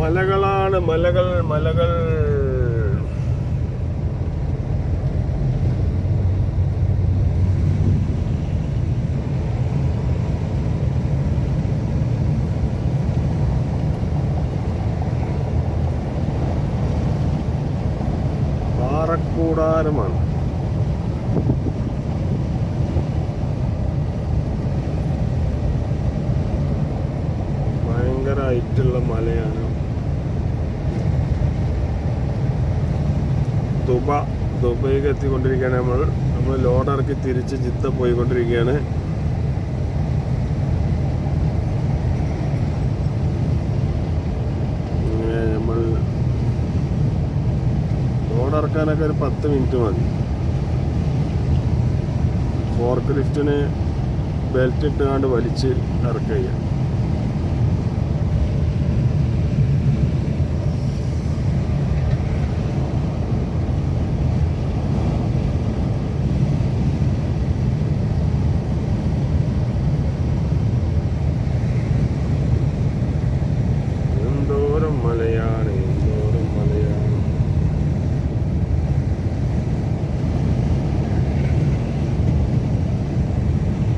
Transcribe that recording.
മലകളാണ് മലകൾ മലകൾ. പാറക്കൂടാരമാണ്. ഭയങ്കരമായിട്ടുള്ള മലയാണ്. ദുബ ദുബൈക്ക് എത്തിക്കൊണ്ടിരിക്കുകയാണ് നമ്മൾ. നമ്മൾ ലോഡ് ഇറക്കി തിരിച്ച് ജിദ്ദ പോയിക്കൊണ്ടിരിക്കുകയാണ്. നമ്മൾ ലോഡ് ഒരു പത്ത് മിനിറ്റ് മതി. ഫോർക്ക് ലിഫ്റ്റിന് ബെൽറ്റ് ഇട്ടുകൊണ്ട് വലിച്ച് ഇറക്കുക